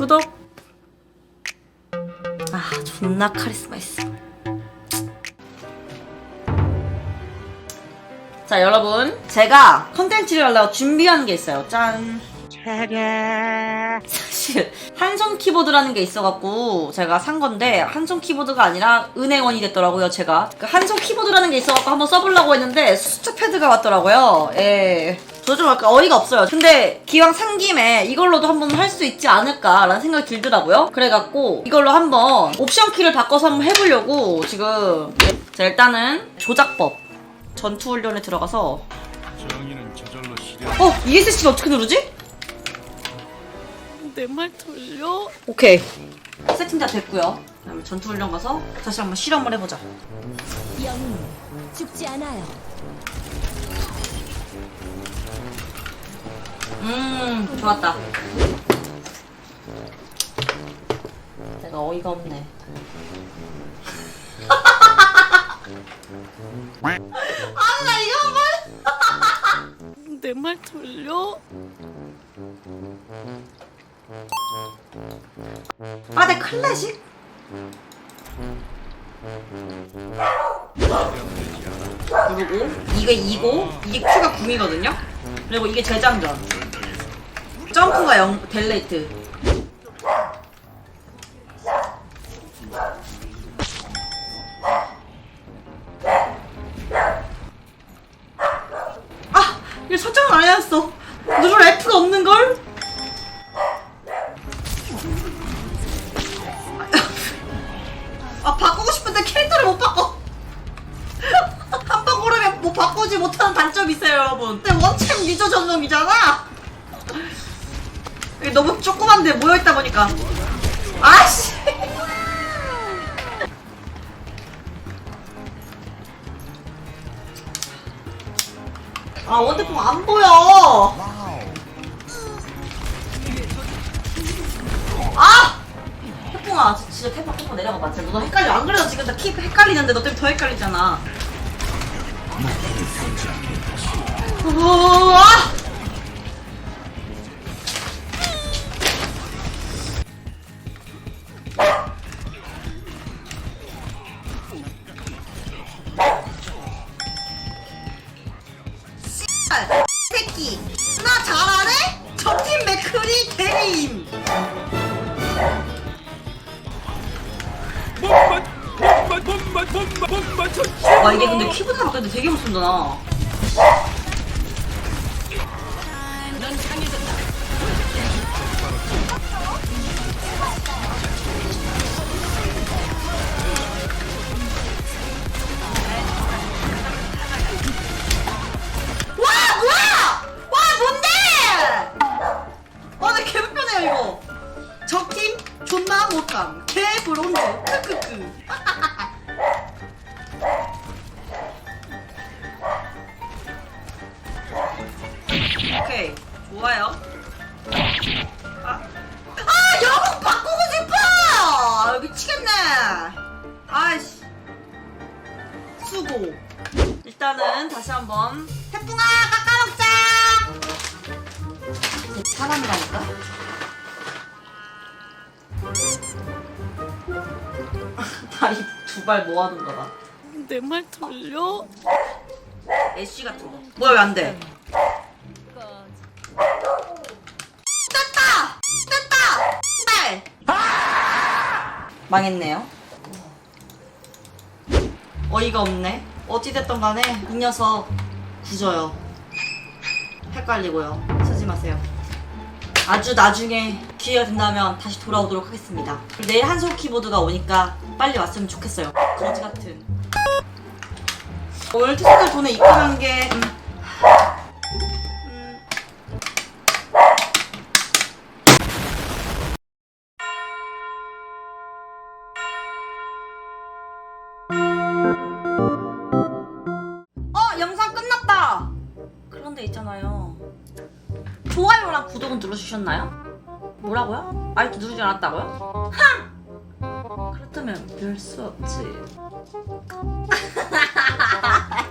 구독. 아, 존나 카리스마 있어. 자, 여러분. 제가 컨텐츠를 하려고 준비한 게 있어요. 짠. 사실 한손 키보드라는 게 있어갖고 제가 산 건데 한손 키보드가 아니라 은행원이 됐더라고요 제가 그 한손 키보드라는 게 있어갖고 한번 써보려고 했는데 숫자 패드가 왔더라고요 예. 저 좀 약간 어이가 없어요 근데 기왕 산 김에 이걸로도 한번 할 수 있지 않을까라는 생각이 들더라고요 그래갖고 이걸로 한번 옵션 키를 바꿔서 한번 해보려고 지금 자 일단은 조작법 전투 훈련에 들어가서 정의는 저절로 실현. 어 ESC를 어떻게 누르지? 내말 들려? 오케이 세팅 다 됐고요 그다음에 전투 훈련 가서 다시 한번 실험을 해보자 영웅 죽지 않아요. 음 좋았다 내가 어이가 없네 아 나 이거 봐 내말 들려? 아, 내 클래식? 그리고 이게 2고 이게 Q가 9이거든요? 그리고 이게 재장전 점프가 0 델레이트 아! 이거 설정을 안 해놨어 누를 F가 없는 걸? 아 바꾸고 싶은데 캐릭터를 못 바꿔 한 번 고르면 뭐 바꾸지 못하는 단점이 있어요 여러분 근데 원챔 유저 전용이잖아 이게 너무 조그만데 모여있다 보니까. 아씨! 아 원태풍 안 보여. 아! 태풍아 진짜 태풍 태풍 내려가봐. 진짜 너 헷갈려. 안 그래도 지금 나키 헷갈리는데 너 때문에 더 헷갈리잖아. 우와 새끼 나 잘하네? 적팀 맥크리 대리임 와 이게 근데 키보드가 바뀌는데 되게 무섭다 나와 적팀 존나 못감. 개불온드 크크크. 오케이. 좋아요. 아, 아 영웅 바꾸고 싶어! 미치겠네. 아이씨. 수고. 일단은 다시 한번 태풍아 깎아먹자! 사람이라니까 다리 두 발 모아둔가 봐 내말 들려? 애쉬 같은 거 뭐야 왜 안 돼? 됐다! 됐다! 네! 망했네요 어이가 없네 어찌됐든 간에 이 녀석 굳어요 헷갈리고요 쓰지 마세요 아주 나중에 기회가 된다면 다시 돌아오도록 하겠습니다. 내일 한솔 키보드가 오니까 빨리 왔으면 좋겠어요. 거지 같은. 오늘 퇴사들 돈에 입금한 게 음, 음, 어 영상 끝났다! 그런데 있잖아요 좋아요랑 구독은 눌러주셨나요? 뭐라고요? 아직도 누르지 않았다고요? 하! 그렇다면 별 수 없지